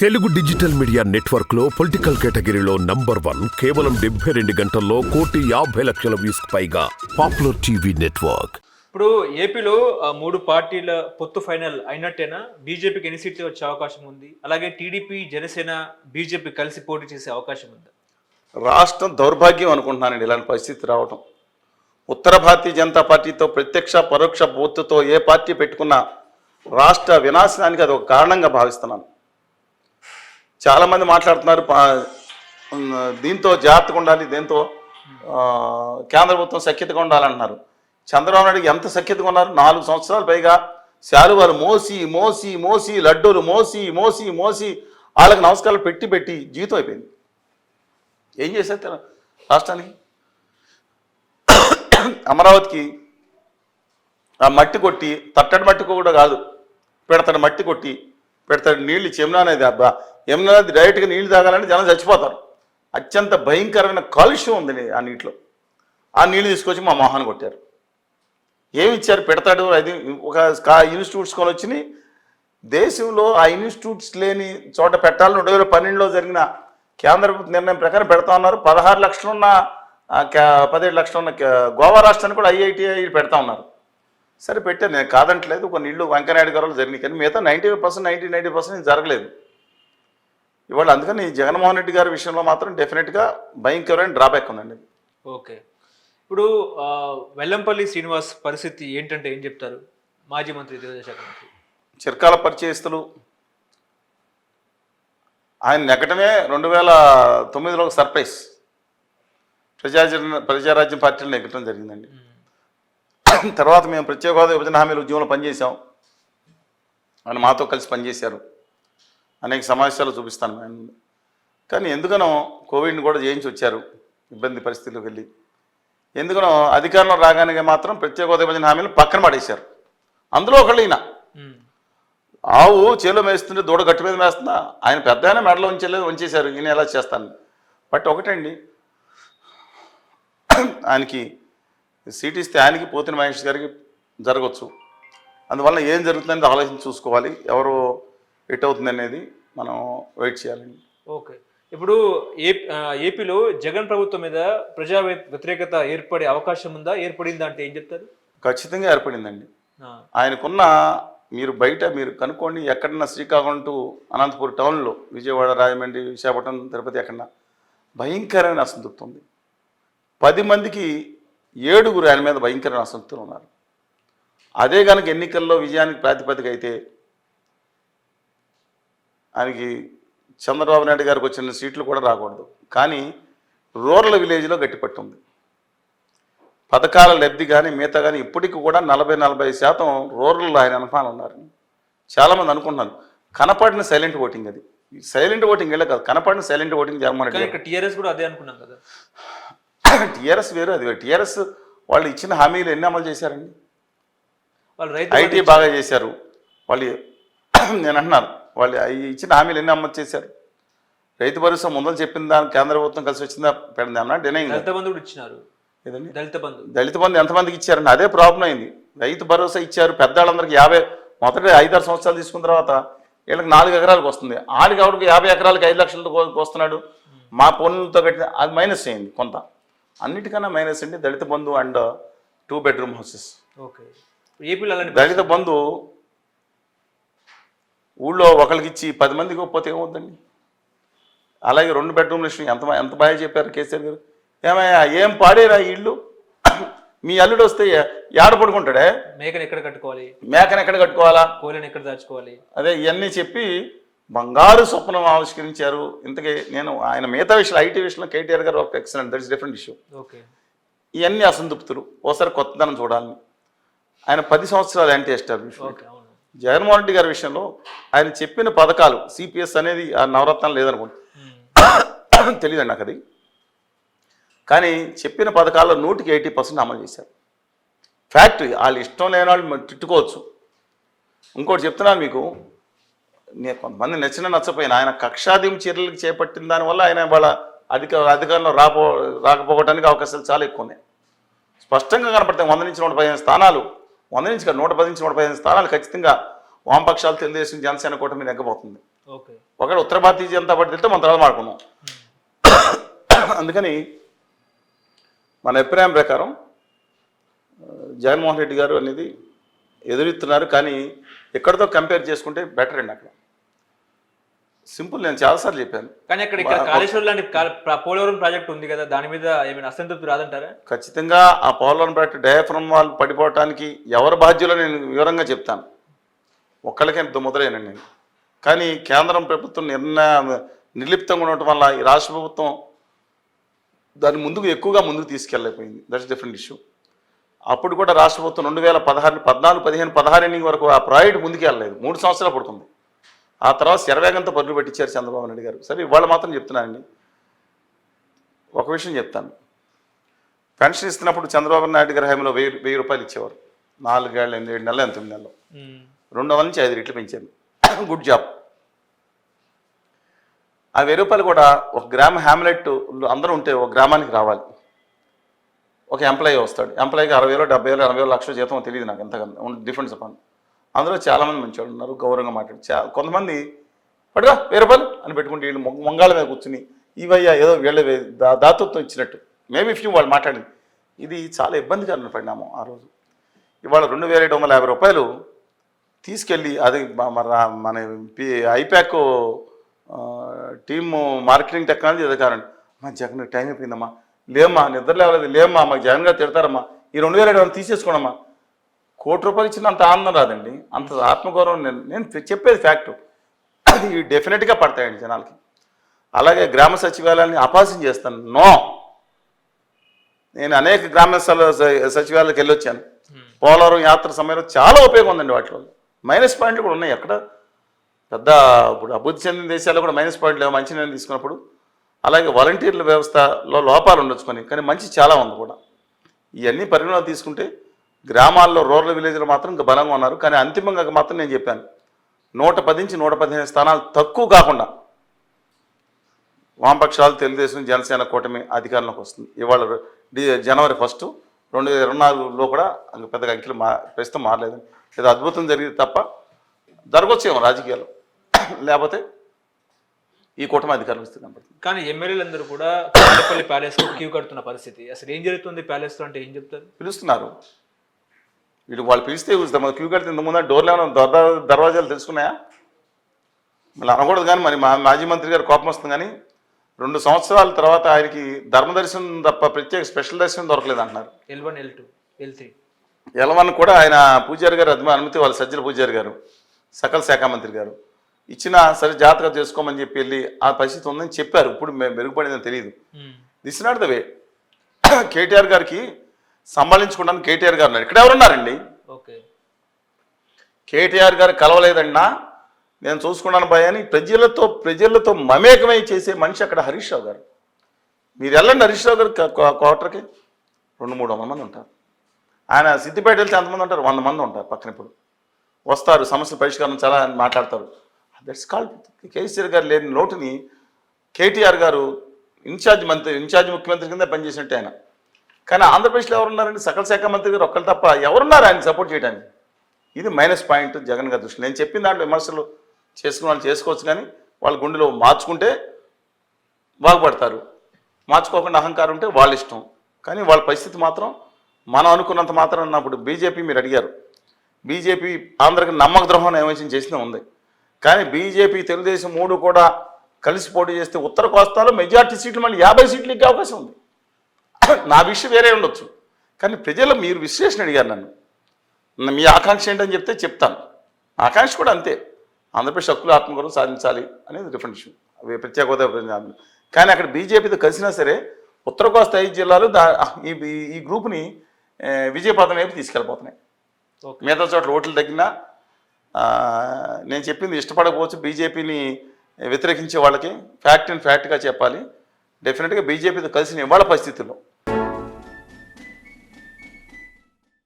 Telugu digital media నెట్వర్క్లో political కేటగిరీలో number one కేవలం డెబ్బై రెండు గంటల్లో కోటి యాభై లక్షల వ్యూస్ పైగా పాపులర్ టీవీ నెట్వర్క్. ఇప్పుడు ఏపీలో ఆ, మూడు పార్టీల పొత్తు ఫైనల్ అయినట్టేనా? బీజేపీకి ఎన్ని సీట్లు వచ్చే అవకాశం ఉంది? అలాగే టీడీపీ జనసేన బీజేపీ కలిసి పోటీ చేసే అవకాశం ఉంది? రాష్ట్రం దౌర్భాగ్యం అనుకుంటున్నానండి ఇలాంటి పరిస్థితి రావటం. ఉత్తర భారతీయ జనతా పార్టీతో ప్రత్యక్ష పరోక్ష బూత్తుతో ఏ పార్టీ పెట్టుకున్నా రాష్ట్ర వినాశనానికి అది ఒక కారణంగా భావిస్తున్నాను. చాలామంది మాట్లాడుతున్నారు దీంతో జాగ్రత్తగా ఉండాలి దీంతో కేంద్ర ప్రభుత్వం సఖ్యతగా ఉండాలంటున్నారు. చంద్రబాబు నాయుడు ఎంత సఖ్యతగా ఉన్నారు? నాలుగు సంవత్సరాలు పైగా శాలువాలు మోసి మోసి మోసి లడ్డూలు మోసి మోసి మోసి వాళ్ళకి నమస్కారాలు పెట్టి పెట్టి జీవితం అయిపోయింది. ఏం చేశారు రాష్ట్రానికి? అమరావతికి ఆ మట్టి కొట్టి తట్టడి మట్టి కూడా కాదు పెడతడి మట్టి కొట్టి పెడతాడు నీళ్ళు ఇచ్చి యమునా నది అబ్బా యమునా నది డైరెక్ట్గా నీళ్ళు తాగాలంటే జనం చచ్చిపోతారు. అత్యంత భయంకరమైన కాలుష్యం ఉంది ఆ నీటిలో. ఆ నీళ్ళు తీసుకొచ్చి మా మొహాన్ని కొట్టారు. ఏమి ఇచ్చారు? పెడతాడు అది ఒక ఇన్స్టిట్యూట్స్ కొని వచ్చినాయి దేశంలో ఆ ఇన్స్టిట్యూట్స్ లేని చోట పెట్టాలని రెండు వేల పన్నెండులో జరిగిన కేంద్ర ప్రభుత్వ నిర్ణయం ప్రకారం పెడతా ఉన్నారు. పదహారు లక్షలున్న పదిహేడు లక్షలున్న గోవా రాష్ట్రాన్ని కూడా ఐఐటిఐ పెడతా ఉన్నారు. సరే పెట్టాను. నేను కాదంటలేదు. కొన్ని ఇళ్ళు వెంకయ్యనాయుడు గారు జరిగినాయి. కానీ మిగతా ninety percent ninety ninety percent జరగలేదు. ఇవాళ అందుకని జగన్మోహన్ రెడ్డి గారి విషయంలో మాత్రం డెఫినెట్గా భయంకరమైన డ్రాబ్యాక్ ఉందండి. ఓకే. ఇప్పుడు వెల్లంపల్లి శ్రీనివాస్ పరిస్థితి ఏంటంటే ఏం చెప్తారు? మాజీ మంత్రి చిరకాల పరిచయస్తులు. ఆయన నెగ్గటమే రెండు వేల తొమ్మిదిలో ఒక సర్ప్రైజ్ ప్రజాజన ప్రజారాజ్యం పార్టీలు నెగ్గటం జరిగిందండి. తర్వాత మేము ప్రత్యేక హోదా విభజన హామీల ఉద్యమంలో పనిచేసాం ఆయన మాతో కలిసి పనిచేశారు. అనేక సమావేశాలు చూపిస్తాను మేము కానీ ఎందుకనో కోవిడ్ని కూడా జయించి వచ్చారు. ఇబ్బంది పరిస్థితుల్లోకి వెళ్ళి. ఎందుకనో అధికారంలో రాగానే మాత్రం ప్రత్యేక హోదా విభజన హామీలు పక్కన పడేశారు. అందులో ఒకళ్ళు ఈయన. ఆవు చేలో మేస్తుంటే దూడ గట్టి మీద మేస్తుందా? ఆయన పెద్ద ఆయన మెడలో ఉంచలేదు ఉంచేశారు ఈయన ఎలా చేస్తాను? బట్ ఒకటండి ఆయనకి సీట్ ఇస్తే ఆయనకి పోతిన మహేష్ గారికి జరగవచ్చు అందువల్ల ఏం జరుగుతుందని ఆలోచించి చూసుకోవాలి. ఎవరు ఎట్ అవుతుంది అనేది మనం వెయిట్ చేయాలండి ఓకే. ఇప్పుడు ఏపీలో జగన్ ప్రభుత్వం మీద ప్రజా వ్య- వ్యతిరేకత ఏర్పడే అవకాశం ఉందా? ఏర్పడిందా అంటే ఏం చెప్తారు? ఖచ్చితంగా ఏర్పడిందండి. ఆయనకున్న మీరు బయట మీరు కనుక్కోండి ఎక్కడన్నా శ్రీకాకుళం టు అనంతపూర్ టౌన్లో విజయవాడ రాజమండ్రి విశాఖపట్నం తిరుపతి ఎక్కడన్నా భయంకరమైన అసంతృప్తి ఉంది. పది మందికి ఏడుగురు ఆయన మీద భయంకరమైన అసంతృప్తులు ఉన్నారు. అదే కనుక ఎన్నికల్లో విజయానికి ప్రాతిపదిక అయితే ఆయనకి చంద్రబాబు నాయుడు గారికి వచ్చిన సీట్లు కూడా రాకూడదు. కానీ రూరల్ విలేజ్లో గట్టిపట్టు ఉంది. పథకాల లబ్ధి కానీ మిగతా కానీ ఇప్పటికి కూడా నలభై నలభై శాతం రూరల్లో ఆయన అనుమానం ఉన్నారు. చాలామంది అనుకుంటున్నారు. కనపడిన సైలెంట్ ఓటింగ్ అది. సైలెంట్ ఓటింగ్ వెళ్ళే కాదు కనపడిన silent voting Jaganmohan Reddy TRS కూడా అదే అనుకున్నాం కదా. టీఆర్ఎస్ వేరు అది వేరు. టీఆర్ఎస్ వాళ్ళు ఇచ్చిన హామీలు ఎన్ని అమలు చేశారండి? వాళ్ళు రైతు ఐటీ బాగా చేశారు. వాళ్ళు నేను అంటున్నాను వాళ్ళు ఇచ్చిన హామీలు ఎన్ని అమలు చేశారు? రైతు భరోసా ముందర చెప్పిన దాని కేంద్ర ప్రభుత్వం కలిసి వచ్చిందా? పెడింది అన్నా డినైంగ్ దళిత బంధు కూడా ఇచ్చినారు. దళిత బంధు. దళిత బంధు ఎంతమందికి ఇచ్చారండి? అదే ప్రాబ్లం అయింది. రైతు భరోసా ఇచ్చారు పెద్దవాళ్ళందరికీ యాభై మొదటి ఐదారు సంవత్సరాలు తీసుకున్న తర్వాత వీళ్ళకి నాలుగు ఎకరాలకు వస్తుంది. ఆడికి ఆవిడకి యాభై ఎకరాలకి ఐదు లక్షలతో వస్తున్నాడు మా పన్నులతో కట్టిన అది మైనస్ అయింది కొంత. అన్నిటికన్నా మైనస్ అండి Dalit Bandhu and two bedroom houses okay ఏపీలో దళిత బంధు ఊళ్ళో ఒకరికి ఇచ్చి పది మందికి ఇవ్వకపోతే ఏమవుతుందండి? అలాగే రెండు బెడ్రూమ్ విషయం ఎంత ఎంత బాగా చెప్పారు కేసీఆర్ గారు? ఏమయ్యా ఏం పాడేరా ఇల్లు? మీ అల్లుడు వస్తే ఏడ పడుకుంటాడే? మేకను ఎక్కడ కట్టుకోవాలి? మేకను ఎక్కడ కట్టుకోవాలా? కోళ్ళని ఎక్కడ దాచుకోవాలి? అదే ఇవన్నీ చెప్పి బంగారు స్వప్నం ఆవిష్కరించారు. ఇంతకీ నేను ఆయన మిగతా విషయాలు ఐటీ విషయంలో కేటీఆర్ గారు ఒక excellent that is different issue okay. ఇవన్నీ అసంతృప్తులు. ఓసారి కొత్తదనం చూడాలని. ఆయన పది సంవత్సరాలు యాంటీ ఎస్టాబ్లిష్మెంట్ అవును. జగన్మోహన్ రెడ్డి గారి విషయంలో ఆయన చెప్పిన పథకాలు సిపిఎస్ అనేది ఆ నవరత్నాలు లేదనుకుంటా ఉమ్, తెలియదండి నాకు అది. కానీ చెప్పిన పథకాల్లో నూటికి ఎయిటీ పర్సెంట్ అమలు చేశారు. ఫ్యాక్ట్ వాళ్ళు ఇష్టం లేని వాళ్ళు తిట్టుకోవచ్చు. ఇంకోటి చెప్తున్నాను మీకు. కొంతమంది నచ్చిన నచ్చపోయిన ఆయన కక్షాదిం చర్యలకు చేపట్టిన దానివల్ల ఆయన వాళ్ళ అధిక అధికారంలో రాపో రాకపోవడానికి అవకాశాలు చాలా ఎక్కువ ఉన్నాయి స్పష్టంగా కనపడతాయి. వంద నుంచి నూట పదిహేను స్థానాలు. వంద నుంచి నూట పది నుంచి నూట పదిహేను స్థానాలు ఖచ్చితంగా వామపక్షాలు తెలుగుదేశం జనసేన కూటమి నెగ్గబోతుంది. ఓకే. ఒకవేళ ఉత్తర భారతీయ జనతా పార్టీ తింటే మన తర్వాత మాడుకున్నాం అందుకని మన అభిప్రాయం ప్రకారం జగన్మోహన్ రెడ్డి గారు అనేది ఎదురెత్తున్నారు. కానీ ఎక్కడితో కంపేర్ చేసుకుంటే బెటర్ అండి అక్కడ. సింపుల్ నేను చాలాసార్లు చెప్పాను. కానీ అక్కడ ఇక్కడ కాళేశ్వరం లాంటి పోలవరం ప్రాజెక్ట్ ఉంది కదా దాని మీద ఏమైనా అసంతృప్తి రాదంటారా? ఖచ్చితంగా ఆ పోలవరం ప్రాజెక్టు డయాఫ్రమ్ వాళ్ళు పడిపోవటానికి ఎవరు బాధ్యులో నేను వివరంగా చెప్తాను. ఒక్కళ్ళకే మొదలైనండి నేను. కానీ కేంద్రం ప్రభుత్వం నిర్ణయం నిర్లిప్తంగా ఉండటం వల్ల ఈ రాష్ట్ర ప్రభుత్వం దాన్ని ముందుకు ఎక్కువగా ముందుకు తీసుకెళ్ళలేకపోయింది. దట్స్ డిఫరెంట్ ఇష్యూ అప్పుడు కూడా రాష్ట్ర ప్రభుత్వం రెండు వేల పదహారు పద్నాలుగు పదిహేను పదహారు వరకు ఆ ప్రాజెక్ట్ ముందుకు వెళ్ళలేదు మూడు సంవత్సరాలు పడుతుంది. ఆ తర్వాత శరవేగంతో పరుగులు పెట్టించారు చంద్రబాబు నాయుడు గారు. సరే ఇవాళ మాత్రం చెప్తున్నానండి. ఒక విషయం చెప్తాను. పెన్షన్ ఇస్తున్నప్పుడు చంద్రబాబు నాయుడు గారి హయాంలో వెయ్యి వెయ్యి రూపాయలు ఇచ్చేవారు. నాలుగేళ్ళు ఎనిమిది ఏడు నెలలు తొమ్మిది నెలలు. రెండు వందల నుంచి ఐదు రెట్లు పెంచారు. Good job. ఆ వెయ్యి రూపాయలు కూడా ఒక గ్రామ హ్యామ్లెట్ అందరూ ఉంటే ఒక గ్రామానికి రావాలి. ఒక ఎంప్లాయీ వస్తాడు. ఎంప్లాయీకి అరవై వేలు డెబ్బై వేలు ఎనభై వేలు లక్షల జీతం తెలియదు నాకు ఎంత డిఫరెన్స్ చెప్పండి. అందులో చాలామంది మంచివాళ్ళు ఉన్నారు గౌరవంగా మాట్లాడి చా కొంతమంది పడుగా వేరే పని అని పెట్టుకుంటే వీళ్ళు మొంగాల మీద కూర్చుని ఇవయ్యా ఏదో వీళ్ళ దా- దాతృత్వం ఇచ్చినట్టు. మేబీ ఫ్యూ వాళ్ళు మాట్లాడింది ఇది చాలా ఇబ్బందికరమైన పరిణామం ఆ రోజు. ఇవాళ రెండు వేల ఏడు వందల యాభై రూపాయలు తీసుకెళ్ళి అది మన ఐప్యాక్ టీము మార్కెటింగ్ టెక్నాలజీ అధికారండి మా జగన్ టైం అయిపోయిందమ్మా. లేమ్మా నిద్ర లేవలేదు. లేమ్మా మాకు జగన్ గారు తిడతారమ్మా. ఈ రెండు వేల ఏడు వందలు తీసేసుకోనమ్మా కోటి రూపాయలు ఇచ్చిన అంత ఆనందం రాదండి. అంత ఆత్మగౌరవం నేను నేను చెప్పేది ఫ్యాక్ట్ అది డెఫినెట్గా పడతాయండి జనాలకి. అలాగే గ్రామ సచివాలయాన్ని అపాసం చేస్తాను. నో నేను అనేక గ్రామ సచివాలయాలకు వెళ్ళొచ్చాను. పోలవరం యాత్ర సమయంలో చాలా ఉపయోగం ఉందండి వాటిలో మైనస్ పాయింట్లు కూడా ఉన్నాయి ఎక్కడ పెద్ద ఇప్పుడు అభివృద్ధి చెందిన దేశాల్లో కూడా మైనస్ పాయింట్లు మంచి నేను తీసుకున్నప్పుడు. అలాగే వాలంటీర్ల వ్యవస్థలో లోపాలు ఉండొచ్చు కొన్ని కానీ మంచి చాలా ఉంది కూడా. ఇవన్నీ పరిగణలో తీసుకుంటే గ్రామాల్లో రూరల్ విలేజ్లో మాత్రం ఇంకా బలంగా ఉన్నారు. కానీ అంతిమంగా మాత్రం నేను చెప్పాను. నూట పది నుంచి నూట పదిహేను స్థానాలు తక్కువ కాకుండా వామపక్షాలు తెలుగుదేశం జనసేన కూటమి అధికారంలోకి వస్తుంది. ఇవాళ జనవరి ఫస్ట్ రెండు వేల ఇరవై నాలుగులో కూడా పెద్దగా అంకెలు మా ప్రస్తుతం మారలేదు. ఏదో అద్భుతం జరిగింది తప్ప జరగొచ్చేమో రాజకీయాలు. లేకపోతే ఈ కూటమి అధికారం వస్తుంది కనపడుతుంది కానీ ఎమ్మెల్యేలందరూ కూడా ప్యాలెస్ క్యూ కడుతున్న పరిస్థితి. అసలు ఏం జరుగుతుంది ప్యాలెస్లో అంటే ఏం చెప్తారు? పిలుస్తున్నారు. వీళ్ళు వాళ్ళు పిలిస్తే చూస్తాం. క్యూ కడితే ఇంత ముందు డోర్లు ఏమైనా దర్వా- దర్వాజాలు తెలుసుకున్నాయా? మళ్ళీ అనకూడదు కానీ మరి మా మాజీ మంత్రి గారు కోపం వస్తుంది కానీ రెండు సంవత్సరాల తర్వాత ఆయనకి ధర్మ దర్శనం తప్ప ప్రత్యేక స్పెషల్ దర్శనం దొరకలేదు అంటున్నారు. L one L two L three eleven కూడా ఆయన పూజారి గారు అనుమతి వాళ్ళ సజ్జల పూజారి గారు సకల శాఖ మంత్రి గారు. ఇచ్చిన సరే జాగ్రత్తగా చేసుకోమని చెప్పి వెళ్ళి ఆ పరిస్థితి ఉందని చెప్పారు. ఇప్పుడు మేము మెరుగుపడిందని తెలియదు. This not the way KTR గారికి సంభాళించుకోవడానికి కేటీఆర్ గారు ఉన్నారు. ఇక్కడ ఎవరున్నారండి? ఓకే. కేటీఆర్ గారు కలవలేదన్నా నేను చూసుకున్నాను భయ అని ప్రజలతో ప్రజలతో మమేకమై చేసే మనిషి అక్కడ హరీష్ రావు గారు. మీరు వెళ్ళండి హరీష్ రావు గారు క్వార్టర్కి. రెండు మూడు వందల మంది ఉంటారు. ఆయన సిద్దిపేట వెళ్తే ఎంతమంది ఉంటారు? వంద మంది ఉంటారు పక్కన ఇప్పుడు. వస్తారు సమస్యల పరిష్కారం చాలా అని మాట్లాడతారు. దట్స్ కాల్డ్ కేసీఆర్ గారు లేని లోటుని కేటీఆర్ గారు ఇన్ఛార్జ్ మంత్రి ఇన్ఛార్జ్ ముఖ్యమంత్రి కింద పనిచేసినట్టు ఆయన. కానీ ఆంధ్రప్రదేశ్లో ఎవరున్నారండి? సకల శాఖ మంత్రి గారు ఒక్కరు తప్ప ఎవరున్నారు ఆయన సపోర్ట్ చేయడానికి? ఇది మైనస్ పాయింట్ జగన్ గారి దృష్టి నేను చెప్పిన దాంట్లో విమర్శలు చేసుకున్న వాళ్ళు చేసుకోవచ్చు కానీ వాళ్ళ గుండెలో మార్చుకుంటే బాగుపడతారు. మార్చుకోకుండా అహంకారం ఉంటే వాళ్ళ ఇష్టం. కానీ వాళ్ళ పరిస్థితి మాత్రం మనం అనుకున్నంత మాత్రం అన్నప్పుడు బీజేపీ మీరు అడిగారు. బీజేపీ ఆంధ్రకి నమ్మక ద్రోహం ఏమైనా చేసిన ఉంది. కానీ బీజేపీ తెలుగుదేశం మూడు కూడా కలిసి పోటీ చేస్తే ఉత్తర కోస్తాలో మెజార్టీ సీట్లు మళ్ళీ యాభై సీట్లు ఎక్కే అవకాశం ఉంది. నా విషయం వేరే ఉండొచ్చు. కానీ ప్రజలు మీరు విశ్లేషణ అడిగారు నన్ను. మీ ఆకాంక్ష ఏంటని చెప్తే చెప్తాను. ఆకాంక్ష కూడా అంతే. ఆంధ్రప్రదేశ్ హక్కులు ఆత్మగౌరవం సాధించాలి అనేది డిఫరెంట్ ఇష్యూ అవి ప్రత్యేక హోదా. కానీ అక్కడ బీజేపీతో కలిసినా సరే ఉత్తర కోస్తా ఐదు జిల్లాలు దా ఈ ఈ- గ్రూప్ని విజయపథం వైపు తీసుకెళ్ళిపోతున్నాయి మిగతా చోట్ల ఓట్లు తగ్గినా నేను చెప్పింది ఇష్టపడకపోవచ్చు బీజేపీని వ్యతిరేకించే వాళ్ళకి ఫ్యాక్ట్ అండ్ ఫ్యాక్ట్గా చెప్పాలి. డెఫినెట్గా బీజేపీతో కలిసిన ఇవాళ పరిస్థితుల్లో.